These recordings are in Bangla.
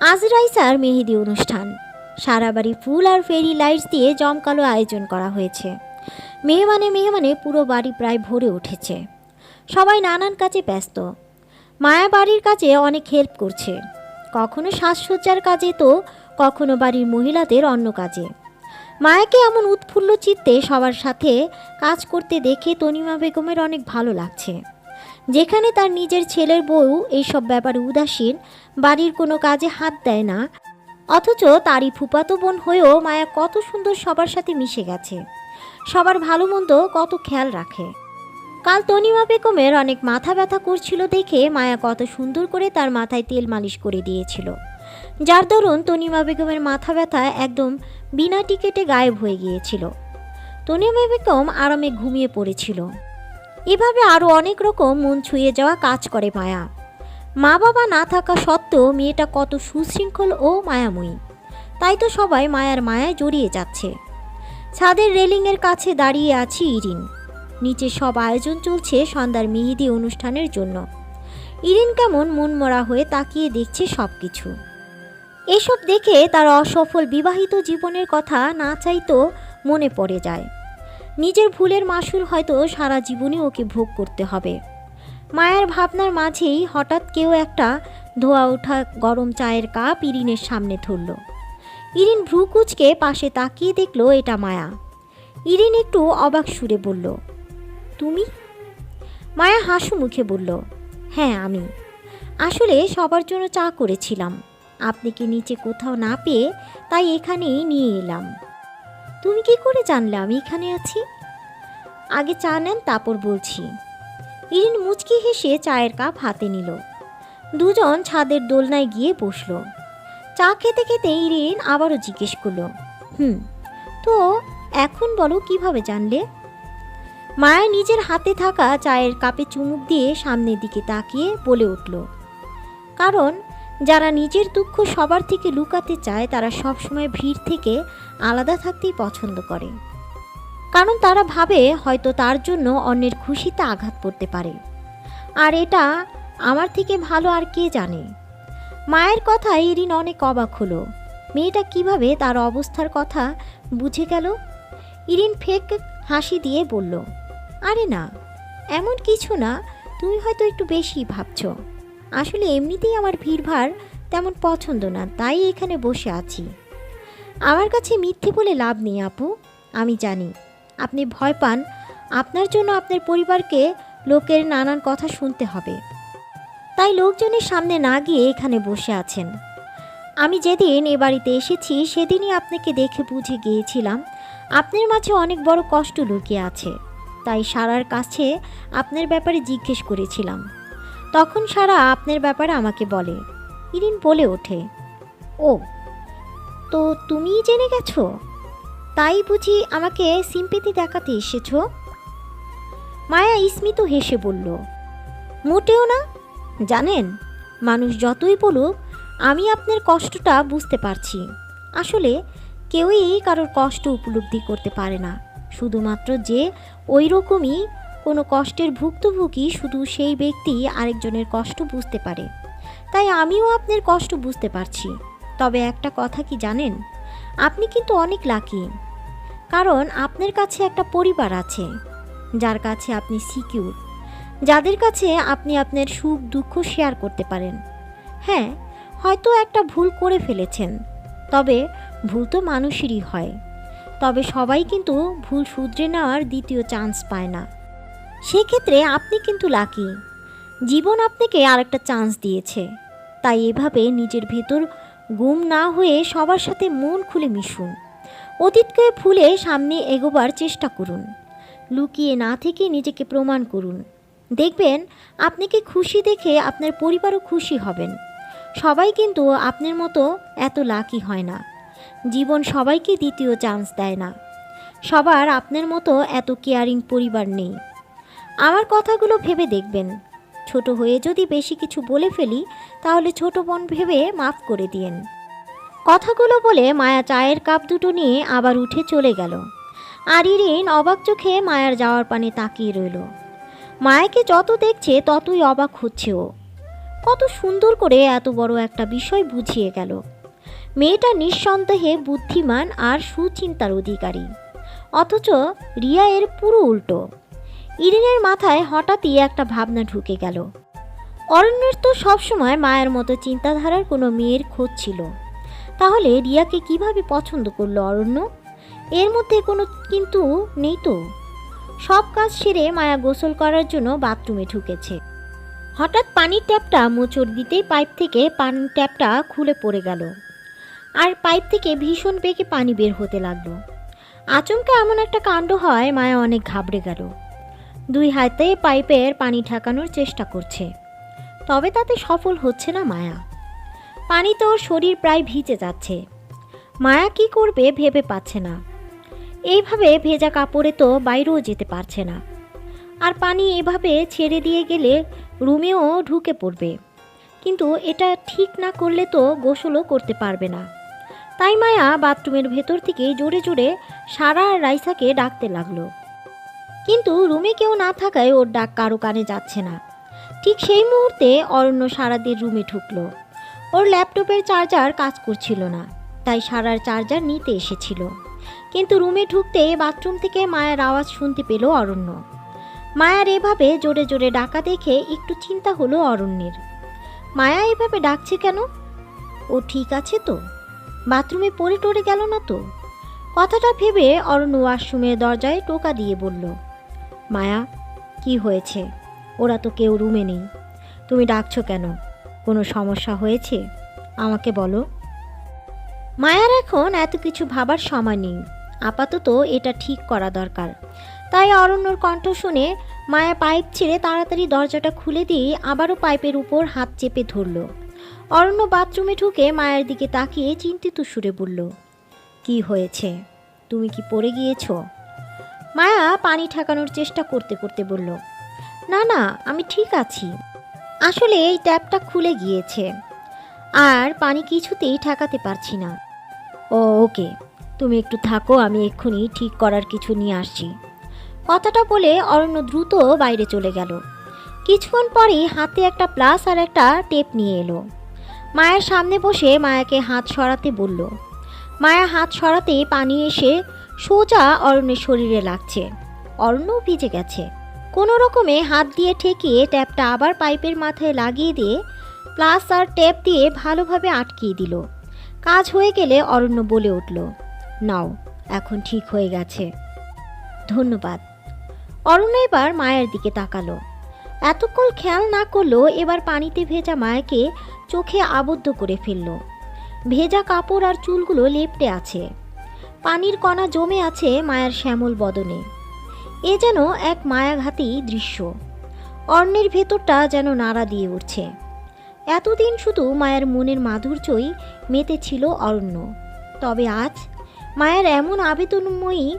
আজ রাইসার মেহেদি অনুষ্ঠান। সারা বাড়ি ফুল আর ফেরি লাইটস দিয়ে জমকালো আয়োজন করা হয়েছে। মেহমানে মেহমানে পুরো বাড়ি প্রায় ভরে উঠেছে। সবাই নানান কাজে ব্যস্ত। মায়া বাড়ির কাজে অনেক হেল্প করছে। কখনো সাজসজ্জার কাজে তো, কখনো বাড়ির মহিলাদের অন্য কাজে। মায়াকে এমন উৎফুল্ল চিত্তে সবার সাথে কাজ করতে দেখে তনিমা বেগমের অনেক ভালো লাগছে। যেখানে তার নিজের ছেলের বউ এইসব ব্যাপারে উদাসীন, বাড়ির কোনো কাজে হাত দেয় না। অথচ তারই ফুপাতো বোন হয়েও মায়া কত সুন্দর সবার সাথে মিশে গেছে। সবার ভালো মন্দ কত খেয়াল রাখে। কাল তনিমা বেগমের অনেক মাথা ব্যথা করছিল দেখে মায়া কত সুন্দর করে তার মাথায় তেল মালিশ করে দিয়েছিল। যার দরুন তনিমা বেগমের মাথা ব্যথা একদম বিনা টিকেটে গায়েব হয়ে গিয়েছিল। তনিমা বেগম আরামে ঘুমিয়ে পড়েছিল। এভাবে আরও অনেক রকম মন ছুঁয়ে যাওয়া কাজ করে মায়া। মা বাবা না থাকা সত্ত্বেও মেয়েটা কত সুশৃঙ্খল ও মায়াময়ী। তাই তো সবাই মায়ার মায়ায় জড়িয়ে যাচ্ছে। ছাদের রেলিংয়ের কাছে দাঁড়িয়ে আছি ইরিন। নিচে সব আয়োজন চলছে সন্ধ্যার মেহেদি অনুষ্ঠানের জন্য। ইরিন কেমন মনমরা হয়ে তাকিয়ে দেখছে সব কিছু এসব দেখে তার অসফল বিবাহিত জীবনের কথা না চাইতো মনে পড়ে যায়। নিজের ভুলের মাসুল হয়তো সারা জীবনে ওকে ভোগ করতে হবে। মায়ের ভাবনার মাঝেই হঠাৎ কেউ একটা ধোয়া ওঠা গরম চায়ের কাপ ইরিনের সামনে ধরল। ইরিন ভ্রুকুচকে পাশে তাকিয়ে দেখল এটা মায়া। ইরিন একটু অবাক সুরে বলল, তুমি? মায়া হাসু মুখে বলল হ্যাঁ আমি। আসলে সবার জন্য চা করেছিলাম। আপনি কি নিচে কোথাও না পেয়ে তাই এখানেই নিয়ে এলাম। তুমি কি করে জানলে আমি এখানে আছি? আগে চা নেন, তারপর বলছি। ইরিন মুচকি হেসে চায়ের কাপ হাতে নিল। দুজন ছাদের দোলনায় গিয়ে বসল। চা খেতে খেতে ইরিন আবারও জিজ্ঞেস করল, হুম, তো এখন বলো কীভাবে জানলে? মায়া নিজের হাতে থাকা চায়ের কাপে চুমুক দিয়ে সামনের দিকে তাকিয়ে বলে উঠল, কারণ যারা নিজের দুঃখ সবার থেকে লুকাতে চায়, তারা সবসময় ভিড় থেকে আলাদা থাকতেই পছন্দ করে। কারণ তারা ভাবে হয়তো তার জন্য অন্যের খুশিতে আঘাত পড়তে পারে। আর এটা আমার থেকে ভালো আর কে জানে? মায়ের কথায় ইরিন অনেক অবাক হলো। মেয়েটা কীভাবে তার অবস্থার কথা বুঝে গেল? ইরিন ফেক হাসি দিয়ে বলল, আরে না, এমন কিছু না, তুমি হয়তো একটু বেশি ভাবছ। আসলে এমনিতেই আমার ভিড়ভাড় তেমন পছন্দ না, তাই এখানে বসে আছি। আমার কাছে মিথ্যে বলে লাভ নেই, আপু। আমি জানি। আপনি ভয় পান। আপনার জন্য আপনার পরিবারকে লোকের নানান কথা শুনতে হবে। তাই লোকজনের সামনে না গিয়ে এখানে বসে আছেন। আমি যেদিন এ বাড়িতে এসেছি, সেদিনই আপনাকে দেখে বুঝে গিয়েছিলাম, আপনার মাঝে অনেক বড় কষ্ট লুকিয়ে আছে। তাই সারার কাছে আপনার ব্যাপারে জিজ্ঞেস করেছিলাম। তখন সারা আপনার ব্যাপারে আমাকে বলে। ইরিন বলে ওঠে। ও তো তুমিই জেনে গেছো? তাই বুঝি আমাকে সিম্পেতি দেখাতে এসেছ? মায়া স্মিত হেসে বলল, মোটেও না। জানেন, মানুষ যতই বলুক, আমি আপনার কষ্টটা বুঝতে পারছি। আসলে কেউই কারোর কষ্ট উপলব্ধি করতে পারে না। শুধুমাত্র যে ওই রকমই কোনো কষ্টের ভুক্তভোগী শুধু সেই ব্যক্তি আরেকজনের কষ্ট বুঝতে পারে। তাই আমিও আপনার কষ্ট বুঝতে পারছি। তবে একটা কথা কি জানেন? আপনি কিন্তু অনেক লাকি কারণ আপনার কাছে একটা পরিবার আছে, যার কাছে আপনি সিকিউর যাদের কাছে আপনি আপনার সুখ, দুঃখ শেয়ার করতে পারেন। হ্যাঁ হয়তো একটা ভুল করে ফেলেছেন, তবে ভুল তো মানুষেরই হয়। তবে সবাই কিন্তু ভুল শুধরে নেওয়ার দ্বিতীয় চান্স পায় না। সেক্ষেত্রে আপনি কিন্তু লাকি জীবন আপনাকে আরেকটা চান্স দিয়েছে। তাই এভাবে নিজের ভেতর গুম না হয়ে সবার সাথে মন খুলে মিশুন। অতীতকে ফুলে সামনে এগোবার চেষ্টা করুন। লুকিয়ে না থেকে নিজেকে প্রমাণ করুন। দেখবেন আপনাকে খুশি দেখে আপনার পরিবারও খুশি হবেন। সবাই কিন্তু আপনার মতো এত লাকি হয় না। জীবন সবাইকে দ্বিতীয় চান্স দেয় না। সবার আপনার মতো এত কেয়ারিং পরিবার নেই। আমার কথাগুলো ভেবে দেখবেন। ছোট হয়ে যদি বেশি কিছু বলে ফেলি, তাহলে ছোট বোন ভেবে মাফ করে দিয়েন। কথাগুলো বলে মায়া চায়ের কাপ দুটো নিয়ে আবার উঠে চলে গেল। আর ইরিন অবাক চোখে মায়ার যাওয়ার পানে তাকিয়ে রইল। মায়াকে যত দেখছে, ততই অবাক হচ্ছে ও। কত সুন্দর করে এত বড় একটা বিষয় বুঝিয়ে গেল। মেয়েটা নিঃসন্দেহে বুদ্ধিমান আর সুচিন্তার অধিকারী। অথচ রিয়া এর পুরো উল্টো। ইরিনের মাথায় হঠাৎই একটা ভাবনা ঢুকে গেল। অরণ্যের তো সবসময় মায়ের মতো চিন্তাধারার কোনো মেয়ের খোঁজ ছিল। তাহলে রিয়াকে কীভাবে পছন্দ করল অরণ্য? এর মধ্যে কোনো কিন্তু নেই তো। সব কাজ সেরে মায়া গোসল করার জন্য বাথরুমে ঢুকেছে। হঠাৎ পানির ট্যাপটা মোচড় দিতেই পাইপ থেকে পানির ট্যাপটা খুলে পড়ে গেল। আর পাইপ থেকে ভীষণ বেগে পানি বের হতে লাগল। আচমকা এমন একটা কাণ্ড হয় মায়া অনেক ঘাবড়ে গেল। দুই হাতে পাইপের পানি ঠেকানোর চেষ্টা করছে। তবে তাতে সফল হচ্ছে না মায়া। পানিতে ওর শরীর প্রায় ভিজে যাচ্ছে। মায়া কি করবে ভেবে পাচ্ছে না। এইভাবে ভেজা কাপড়ে তো বাইরেও যেতে পারছে না। আর পানি এভাবে ছেড়ে দিয়ে গেলে রুমেও ঢুকে পড়বে। কিন্তু এটা ঠিক না করলে তো গোসলও করতে পারবে না। তাই মায়া বাথরুমের ভেতর থেকে জোরে জোরে সারা রাইসাকে ডাকতে লাগল। কিন্তু রুমে কেউ না থাকায় ওর ডাক কারও কানে যাচ্ছে না। ঠিক সেই মুহূর্তে অরণ্য সারাদের রুমে ঢুকলো। ওর ল্যাপটপের চার্জার কাজ করছিল না, তাই সারার চার্জার নিতে এসেছিল। কিন্তু রুমে ঢুকতে বাথরুম থেকে মায়ের আওয়াজ শুনতে পেল অরণ্য। মায়ার এভাবে জোরে জোরে ডাকা দেখে একটু চিন্তা হলো অরণ্যের। মায়া এভাবে ডাকছে কেন? ও ঠিক আছে তো? বাথরুমে পড়ে টরে গেল না তো? কথাটা ভেবে অরণ্য ওয়াশরুমের দরজায় টোকা দিয়ে বলল মায়া, কি হয়েছে? ওরা তো কেউ রুমে নেই। তুমি ডাকছো কেন? কোনো সমস্যা হয়েছে? আমাকে বলো। মায়ার এখন এত কিছু ভাবার সময় নেই। আপাতত এটা ঠিক করা দরকার। তাই অরণ্যর কণ্ঠ শুনে মায়া পাইপ ছেড়ে তাড়াতাড়ি দরজাটা খুলে দিয়ে আবারও পাইপের উপর হাত চেপে ধরল। অরণ্য বাথরুমে ঢুকে মায়ের দিকে তাকিয়ে চিন্তিত সুরে বলল, কি হয়েছে? তুমি কি পড়ে গিয়েছো? মায়া পানি ঠেকানোর চেষ্টা করতে করতে বলল, না না, আমি ঠিক আছি। আসলে এই ট্যাপটা খুলে গিয়েছে। আর পানি কিছুতেই ঠেকাতে পারছি না। ও, ওকে, তুমি একটু থাকো, আমি এক্ষুনি ঠিক করার কিছু নিয়ে আসছি। কথাটা বলে অরণ্য দ্রুত বাইরে চলে গেল। কিছুক্ষণ পরেই হাতে একটা প্লাস আর একটা টেপ নিয়ে এলো। মায়ের সামনে বসে মায়াকে হাত সরাতে বলল। মায়া হাত সরাতে পানি এসে সোজা অরণ্যের শরীরে লাগছে। অরণ্যও ভিজে গেছে। কোনো রকমে হাত দিয়ে ঠেকিয়ে ট্যাপটা আবার পাইপের মাথায় লাগিয়ে দিয়ে প্লাস আর ট্যাপ দিয়ে ভালোভাবে আটকিয়ে দিল। কাজ হয়ে গেলে অরণ্য বলে উঠল, নাও, এখন ঠিক হয়ে গেছে। ধন্যবাদ। অরণ্য এবার মায়ের দিকে তাকালো। এতক্ষণ খেয়াল না করলেও এবার পানিতে ভেজা মায়াকে চোখে আবদ্ধ করে ফেলল। ভেজা কাপড় আর চুলগুলো লেপটে আছে। পানির কণা জমে আছে মায়ের শ্যামল বদনে। এ যেন এক মায়াঘাতী দৃশ্য। অর্ণের ভেতরটা যেন নাড়া দিয়ে উঠছে। এতদিন শুধু মায়ের মনের মাধুর্যই মেতে ছিল অরণ্য। তবে আজ মায়ের এমন আবেদনময়ী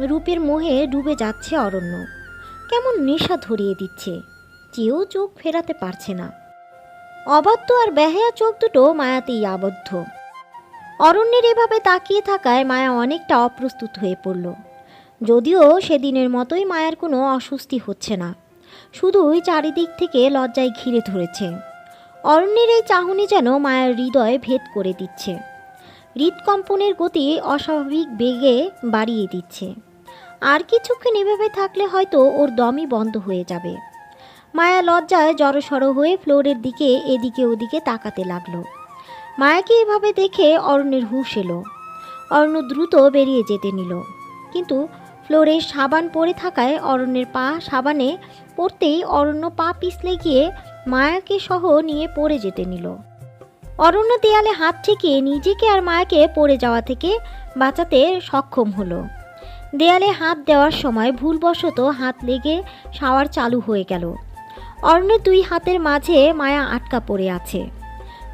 রূপের মোহে ডুবে যাচ্ছে অরণ্য। কেমন নেশা ধরিয়ে দিচ্ছে, কেউ চোখ ফেরাতে পারছে না। অবাধ্য আর বেহায়া চোখ দুটো মায়াতেই আবদ্ধ। অরণ্যের এভাবে তাকিয়ে থাকায় মায়া অনেকটা অপ্রস্তুত হয়ে পড়ল। যদিও সেদিনের মতোই মায়ের কোনো অস্বস্তি হচ্ছে না। শুধুই চারিদিক থেকে লজ্জায় ঘিরে ধরেছে। অরণ্যের এই চাহনি যেন মায়ের হৃদয় ভেদ করে দিচ্ছে। হৃদকম্পনের গতি অস্বাভাবিক বেগে বাড়িয়ে দিচ্ছে। আর কিছুক্ষণ এভাবে থাকলে হয়তো ওর দমই বন্ধ হয়ে যাবে। মায়া লজ্জায় জড়সড় হয়ে ফ্লোরের দিকে এদিকে ওদিকে তাকাতে লাগল। মায়াকে এভাবে দেখে অরণ্যের হুশ এলো। অরণ্য দ্রুত বেরিয়ে যেতে নিল। কিন্তু ফ্লোরে সাবান পড়ে থাকায় অরণ্যের পা সাবানে পড়তেই অরণ্য পা পিছলে গিয়ে মায়াকে সহ নিয়ে পড়ে যেতে নিল। অরণ্য দেয়ালে হাত ঠেকিয়ে নিজেকে আর মায়াকে পড়ে যাওয়া থেকে বাঁচাতে সক্ষম হলো। দেয়ালে হাত দেওয়ার সময় ভুলবশত হাত লেগে শাওয়ার চালু হয়ে গেল। অরণ্যের দুই হাতের মাঝে মায়া আটকা পড়ে আছে।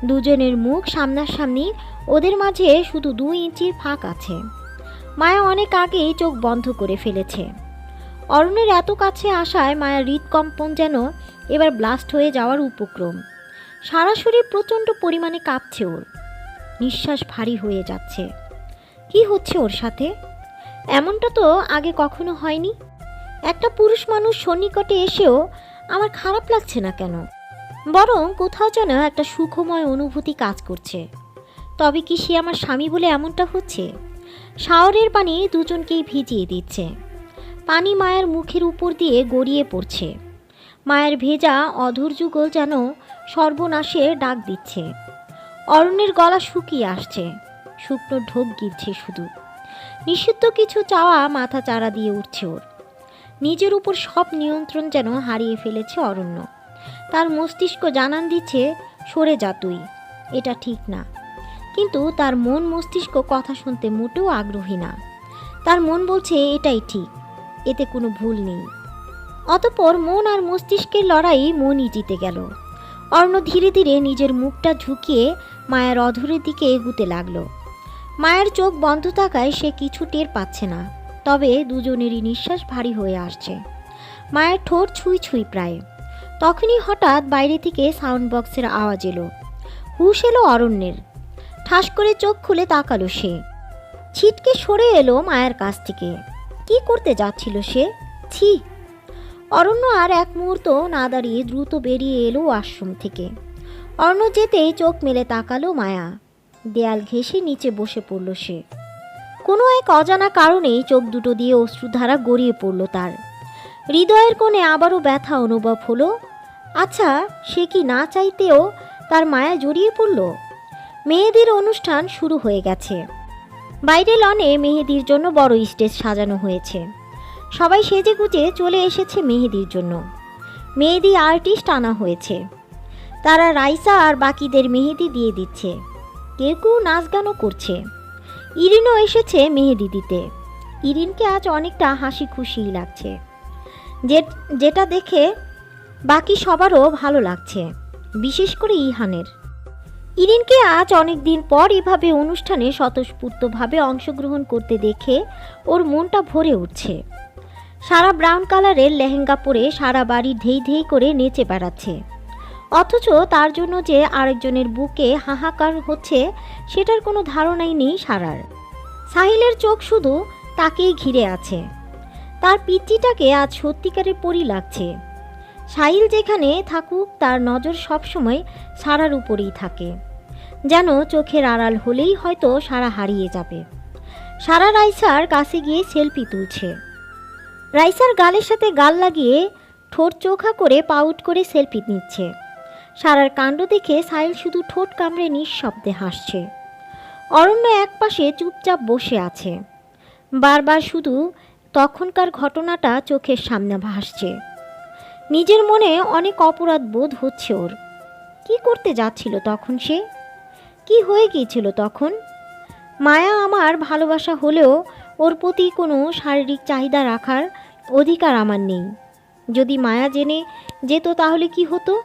দুজনের মুখ সামনাসামনি ওদের মাঝে শুধু দুই ইঞ্চির ফাঁক আছে। মায়া অনেক আগেই চোখ বন্ধ করে ফেলেছে। অরণ্যের এত কাছে আসায় মায়ার হৃদকম্পন যেন এবার ব্লাস্ট হয়ে যাওয়ার উপক্রম। সারা শরীর প্রচণ্ড পরিমাণে কাঁপছে ওর। নিঃশ্বাস ভারী হয়ে যাচ্ছে। কি হচ্ছে ওর সাথে? এমনটা তো আগে কখনো হয়নি। একটা পুরুষ মানুষ সন্নিকটে এসেও আমার খারাপ লাগছে না কেন? বরং কোথাও যেন একটা সুখময় অনুভূতি কাজ করছে। তবে কি সে আমার স্বামী বলে এমনটা হচ্ছে? শাওরের পানি দুজনকেই ভিজিয়ে দিচ্ছে। পানি মায়ের মুখের উপর দিয়ে গড়িয়ে পড়ছে। মায়ের ভেজা অধৈর্য যুগল যেন সর্বনাশে ডাক দিচ্ছে। অরণ্যের গলা শুকিয়ে আসছে। শুকনো ঢোক গিলছে শুধু। নিষিদ্ধ কিছু চাওয়া মাথা চারা দিয়ে উঠছে ওর। নিজের উপর সব নিয়ন্ত্রণ যেন হারিয়ে ফেলেছে অরণ্য। তার মস্তিষ্ক জানান দিচ্ছে, সরে যা তুই। এটা ঠিক না। কিন্তু তার মন মস্তিষ্ক কথা শুনতে মোটেও আগ্রহী না। তার মন বলছে, এটাই ঠিক, এতে কোনো ভুল নেই। অতপর মন আর মস্তিষ্কের লড়াই মনই জিতে গেল। অর্ণ ধীরে ধীরে নিজের মুখটা ঝুঁকিয়ে মায়ের অধরের দিকে এগুতে লাগল। মায়ের চোখ বন্ধ থাকায় সে কিছু টের পাচ্ছে না, তবে দুজনেরই নিঃশ্বাস ভারী হয়ে আসছে। মায়ের ঠোঁট ছুঁই ছুঁই প্রায়। তখনই হঠাৎ বাইরে থেকে সাউন্ড বক্সের আওয়াজ এলো। হুশ এলো অরণ্যের। ঠাস করে চোখ খুলে তাকালো সে। ছিটকে সরে এলো মায়ের কাছ থেকে। কি করতে যাচ্ছিল সে? ছি। অরণ্য আর এক মুহূর্ত না দাঁড়িয়ে দ্রুত বেরিয়ে এলো আশ্রম থেকে। অরণ্য যেতেই চোখ মেলে তাকালো মায়া। দেয়াল ঘেঁষে নিচে বসে পড়ল সে। কোনো এক অজানা কারণেই চোখ দুটো দিয়ে অশ্রুধারা গড়িয়ে পড়ল তার। হৃদয়ের কোণে আবারও ব্যথা অনুভব হলো। আচ্ছা সে কি না চাইতেও তার মায়া জড়িয়ে পড়ল? মেয়েদের অনুষ্ঠান শুরু হয়ে গেছে। বাইরে লনে মেহেদির জন্য বড় স্টেজ সাজানো হয়েছে। সবাই সেজে গুজে চলে এসেছে মেহেদির জন্য। মেহেদি আর্টিস্ট আনা হয়েছে। তারা রাইসা আর বাকিদের মেহেদি দিয়ে দিচ্ছে। কেউ কেউ নাচ গানও করছে। ইরিনও এসেছে মেহেদি দিতে। ইরিনকে আজ অনেকটা হাসি খুশিই লাগছে যেটা দেখে বাকি সবারও ভালো লাগছে, বিশেষ করে ইহানের। ইরিনকে আজ অনেক দিন পর এভাবে অনুষ্ঠানে স্বতঃস্ফূর্তভাবে অংশগ্রহণ করতে দেখে ওর মনটা ভরে উঠছে। সারা ব্রাউন কালারের লেহেঙ্গা পরে সারা বাড়ি ধেই ধেই করে নেচে বেড়াচ্ছে। অথচ তার জন্য যে আরেকজনের বুকে হাহাকার হচ্ছে, সেটার কোনো ধারণাই নেই সারার। সাহিলের চোখ শুধু তাকেই ঘিরে আছে। তার পিচ্চিটাকে আজ সত্যিকারের পরি লাগছে। সাহিল যেখানে থাকুক, তার নজর সবসময় সারার উপরেই থাকে। যেন চোখের আড়াল হলেই হয়তো সারা হারিয়ে যাবে। সারা রাইসার কাছে গিয়ে সেলফি তুলছে। রাইসার গালের সাথে গাল লাগিয়ে ঠোঁট চোখা করে পাউট করে সেলফি নিচ্ছে। সারার কাণ্ড দেখে সাইল শুধু ঠোঁট কামড়ে নিঃশব্দে হাসছে। অরণ্য একপাশে চুপচাপ বসে আছে। বারবার শুধু তখনকার ঘটনাটা চোখের সামনে ভাসছে। নিজের মনে অনেক অপরাধ বোধ হচ্ছে ওর। কি করতে যাচ্ছিল তখন সে? কি হয়ে গিয়েছিল তখন? মায়া আমার ভালোবাসা হলেও ওর প্রতি কোনো শারীরিক চাহিদা রাখার অধিকার আমার নেই। যদি মায়া জেনে যেত তাহলে কি হতো?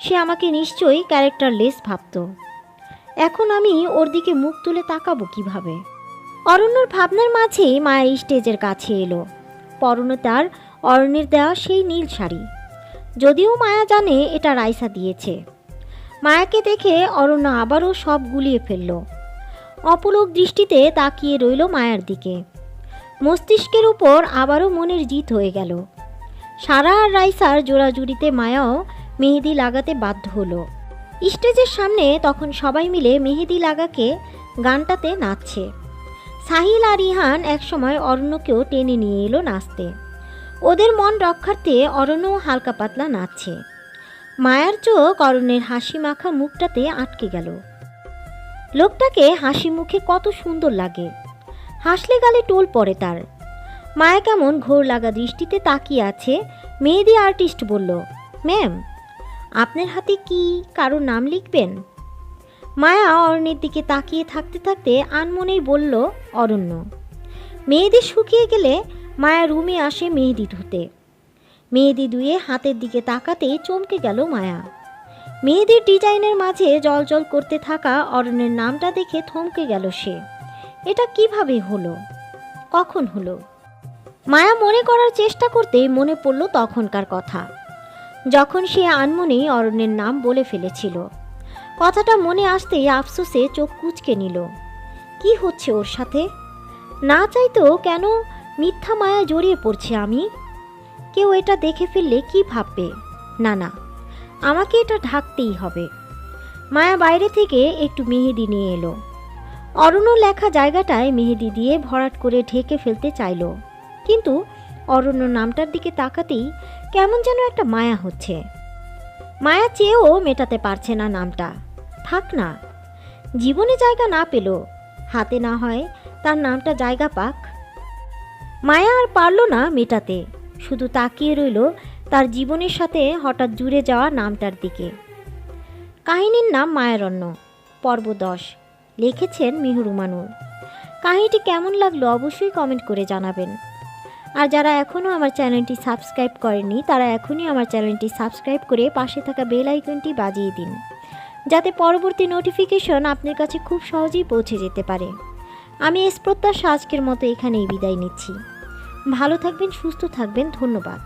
সে আমাকে নিশ্চয়ই ক্যারেক্টারলেস ভাবত। এখন আমি ওর দিকে মুখ তুলে তাকাবো কীভাবে? অরণ্যর ভাবনার মাঝেই মায়া স্টেজের কাছে এলো। পরনে তার অরণ্যের দেওয়া সেই নীল শাড়ি। যদিও মায়া জানে এটা রাইসা দিয়েছে। মায়াকে দেখে অরণ্য আবারও সব গুলিয়ে ফেলল। অপলক দৃষ্টিতে তাকিয়ে রইল মায়ার দিকে। মস্তিষ্কের উপর আবারও মনের জিত হয়ে গেল। সারা আর রাইসার জোড়াজুড়িতে মায়াও মেহেদি লাগাতে বাধ্য হলো। স্টেজের সামনে তখন সবাই মিলে মেহেদি লাগাকে গানটাতে নাচছে। সাহিল আর ইহান একসময় অরণ্যকেও টেনে নিয়ে এলো নাচতে। ওদের মন রক্ষার্থে অরণ্য হালকা পাতলা নাচছে। মায়ার চোখ অরণ্যের হাসি মাখা মুখটাতে আটকে গেল। লোকটাকে হাসি মুখে কত সুন্দর লাগে। হাসলে গালে টোল পড়ে তার। মায়া কেমন ঘোর লাগা দৃষ্টিতে তাকিয়ে আছে, মেহেদি আর্টিস্ট বলল, ম্যাম, আপনার হাতে কি কারও নাম লিখবেন? মায়া অরণ্যের দিকে তাকিয়ে থাকতে থাকতে আনমনেই বলল, অরণ্য। মেহেদি শুকিয়ে গেলে মায়া রুমে আসে মেহেদি ধুতে। মেহেদি ধুয়ে হাতের দিকে তাকাতেই চমকে গেল মায়া। মেহেদির ডিজাইনের মাঝে জল করতে থাকা অরণ্যের নামটা দেখে থমকে গেল সে। এটা কীভাবে হলো? কখন হলো? মায়া মনে করার চেষ্টা করতে মনে পড়ল তখনকার কথা। যখন সে আনমনেই অরণ্যের নাম বলে ফেলেছিল। কথাটা মনে আসতেই আফসোসে চোখ কুচকে নিল। কি হচ্ছে ওর সাথে? না চাইতেও কেন মিথ্যা মায়া জড়িয়ে পড়ছে আমি। কেউ এটা দেখে ফেললে কি ভাববে? না না, আমাকে এটা ঢাকতেই হবে। মায়া বাইরে থেকে একটু মেহেদি নিয়ে এলো। অরণ্য লেখা জায়গাটায় মেহেদি দিয়ে ভরাট করে ঢেকে ফেলতে চাইলো। কিন্তু অরণ্য নামটার দিকে তাকাতেই কেমন যেন একটা মায়া হচ্ছে। মায়া চেয়েও মেটাতে পারছে না নামটা। থাক না, জীবনে জায়গা না পেল। হাতে না হয় তার নামটা জায়গা পাক। মায়া আর পারল না মেটাতে। শুধু তাকিয়ে রইল তার জীবনের সাথে হঠাৎ জুড়ে যাওয়া নামটার দিকে। কাহিনীর নাম মায়ারণ্য, পর্ব দশ। লিখেছেন মিহুরুমানুর কাহিনীটি কেমন লাগল অবশ্যই কমেন্ট করে জানাবেন। আর যারা এখনও আমার চ্যানেলটি সাবস্ক্রাইব করেনি তারা এখনই আমার চ্যানেলটি সাবস্ক্রাইব করে পাশে থাকা বেল আইকনটি বাজিয়ে দিন। যাতে পরবর্তী নোটিফিকেশন আপনার কাছে খুব সহজেই পৌঁছে যেতে পারে। আমি এস প্রত্যাশা আজকের মতো এখানেই বিদায় নিচ্ছি। ভালো থাকবেন সুস্থ থাকবেন ধন্যবাদ।